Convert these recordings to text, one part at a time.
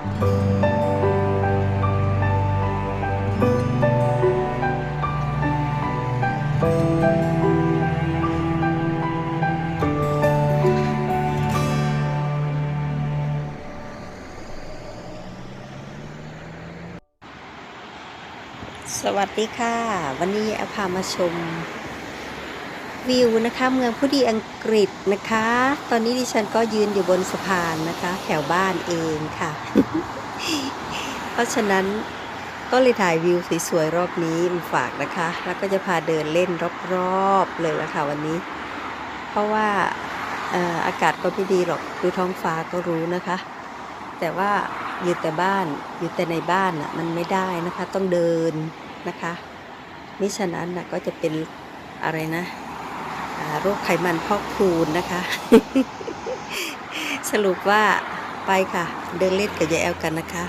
สวัสดีค่ะ วันนี้อาพามาชม วิวนะคะ เมืองผู้ดีอังกฤษนะคะ ตอนนี้ดิฉันก็ยืนอยู่บนสะพานนะคะ แถวบ้านเองค่ะ เพราะฉะนั้นก็เลยถ่ายวิวสวยๆรอบนี้มาฝากนะคะ แล้วก็จะพาเดินเล่นรอบๆเลยละค่ะวันนี้ เพราะว่าอากาศก็ไม่ดีหรอกดูท้องฟ้าก็รู้นะคะ แต่ว่าอยู่แต่บ้านอยู่แต่ในบ้านอะมันไม่ได้นะคะ ต้องเดินนะคะมิฉะนั้นนะก็จะเป็นอะไรนะ โรคไขมันพอกพูนนะคะ สรุปว่าไปค่ะ เดินเล่นกับยายแอลกันนะคะ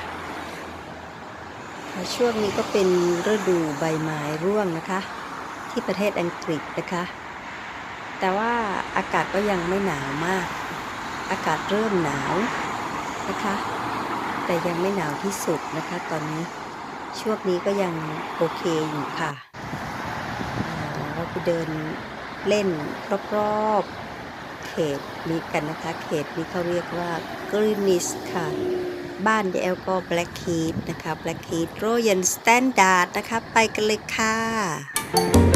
ช่วงนี้ก็เป็นฤดูใบไม้ร่วงนะคะ ที่ประเทศอังกฤษนะคะ แต่ว่าอากาศก็ยังไม่หนาวมาก อากาศเริ่มหนาวนะคะ แต่ยังไม่หนาวที่สุดนะคะ ตอนนี้ช่วงนี้ก็ยังโอเคอยู่ค่ะเราไปเดิน เล่นรอบๆเขตนี้กันนะคะ เขตนี้เขาเรียกว่ากรีนิสค่ะ บ้านเดลก็แบล็กฮีทนะคะแบล็กฮีทโรยันสแตนดาร์ดนะคะ ไปกันเลยค่ะ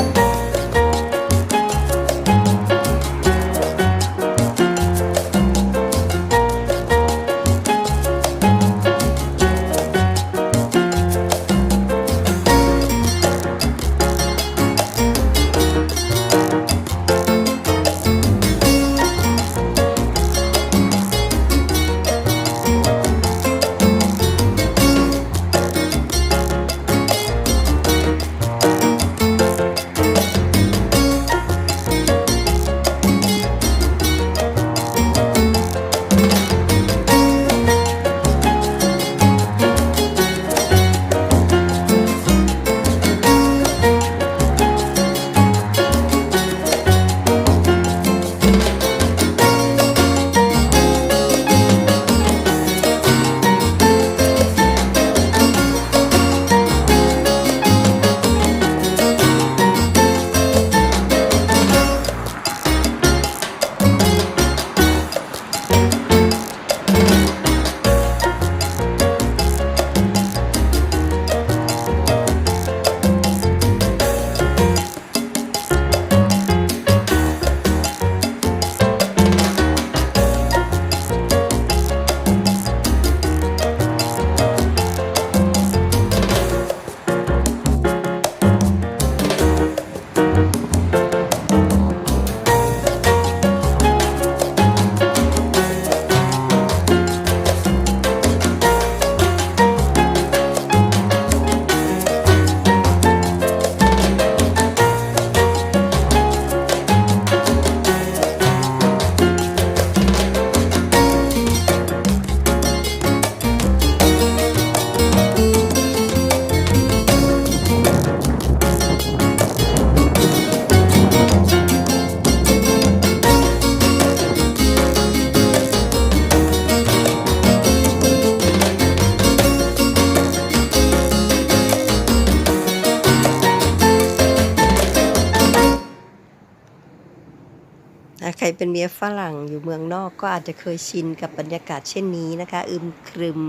ใครเป็นเมียฝรั่งอยู่เมืองนอกก็อาจจะเคยชินกับบรรยากาศเช่นนี้นะคะ อึมครึม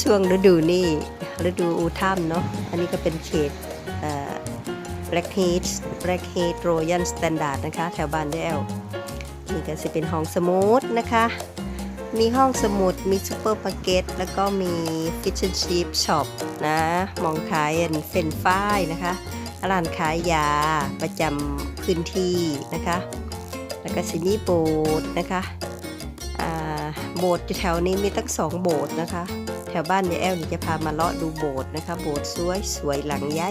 ช่วงฤดูนี่ฤดูอูทัมเนาะอันนี้ก็เป็นเขตเอ่อ Blackheath Blackheath Royal Standard นะคะ แถวบานเดลนี่ก็จะเป็นห้องสมุดนะคะ มีห้องสมุด มีซูเปอร์มาร์เก็ต แล้วก็มีฟิชเชนชีพช็อปนะ มองขายเฟนฟ้ายนะคะร้านขายยาประจำ พื้นที่นะคะ แล้วก็สิมีโบสถ์นะคะโบสถ์แถวนี้มีตั้งสองโบสถ์นะคะ แถวบ้านยายแอลนี่จะพามาเลาะดูโบสถ์นะคะ โบสถ์สวยสวยหลังใหญ่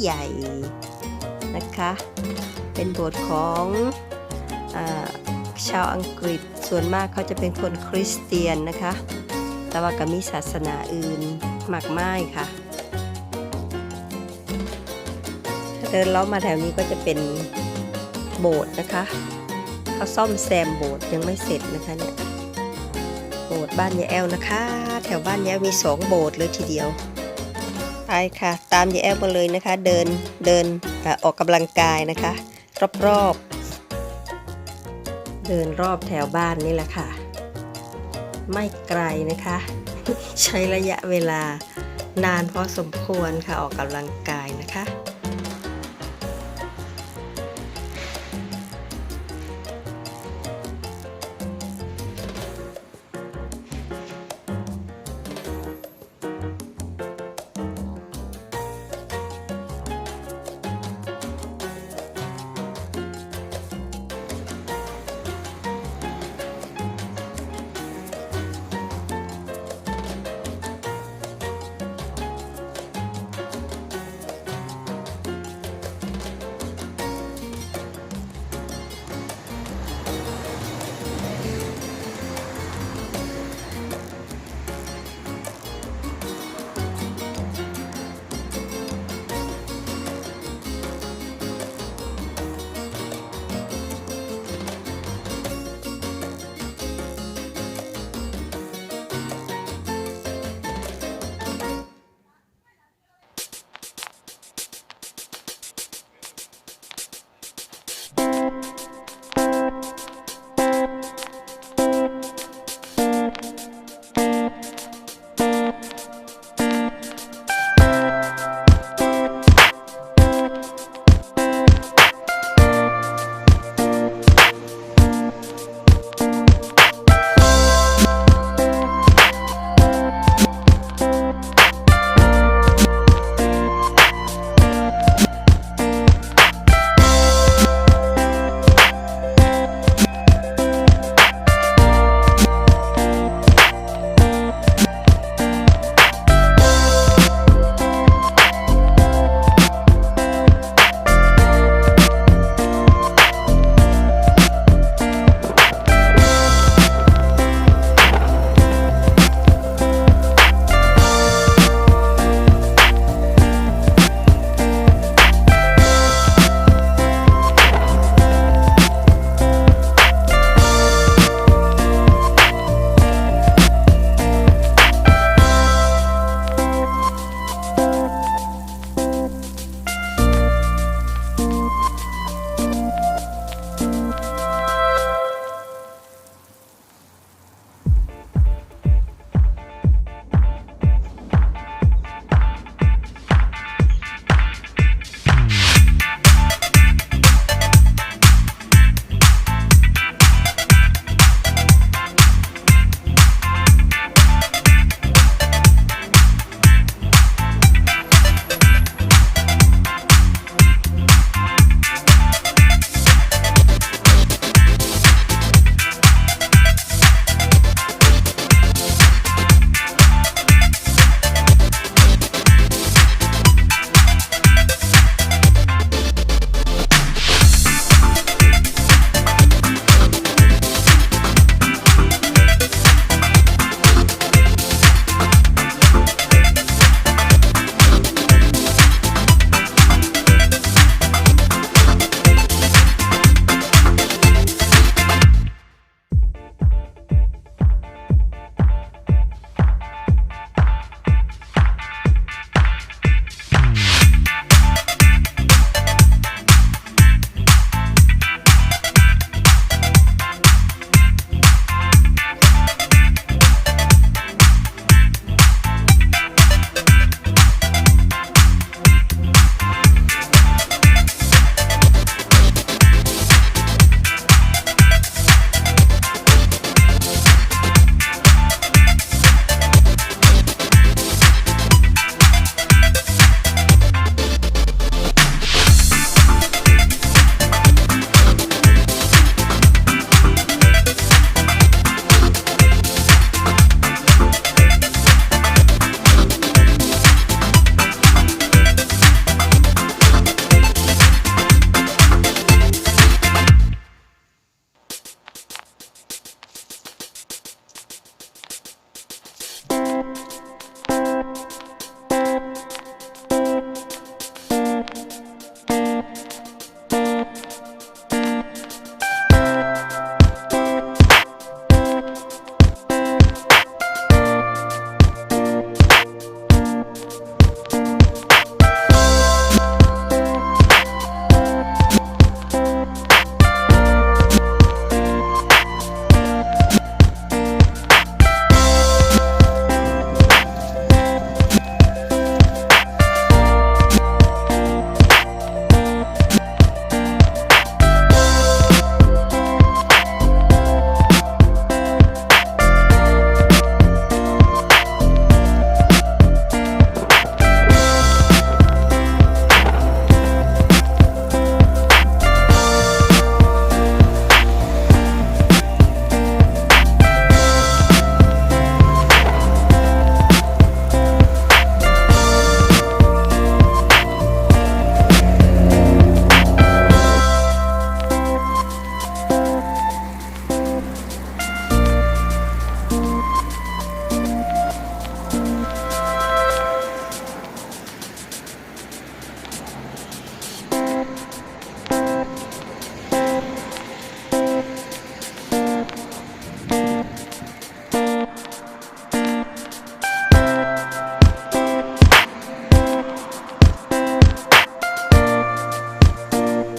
ใหญ่นะคะ เป็นโบสถ์ของอชาวอังกฤษส่วนมากเขาจะเป็นคนคริสเตียนนะคะ แต่ว่าก็มีศาสนาอื่นมากมายค่ะถ้าเดินเล้อมมาแถวนี้ก็จะเป็น โบสถ์นะคะเขาซ่อมแซมโบสถ์ยังไม่เสร็จนะคะเนี่ยโบสถ์บ้านยายแอลนะคะ แถวบ้านยายแอลมีสองโบสถ์เลยทีเดียวไปค่ะ ตามยายแอลมาเลยนะคะ เดินเดินออออกกำลังกายนะคะ รอบๆเดินรอบแถวบ้านนี่แหละค่ะ ไม่ไกลนะคะ ใช้ระยะเวลานานพอสมควรค่ะออกกำลังกายนะคะ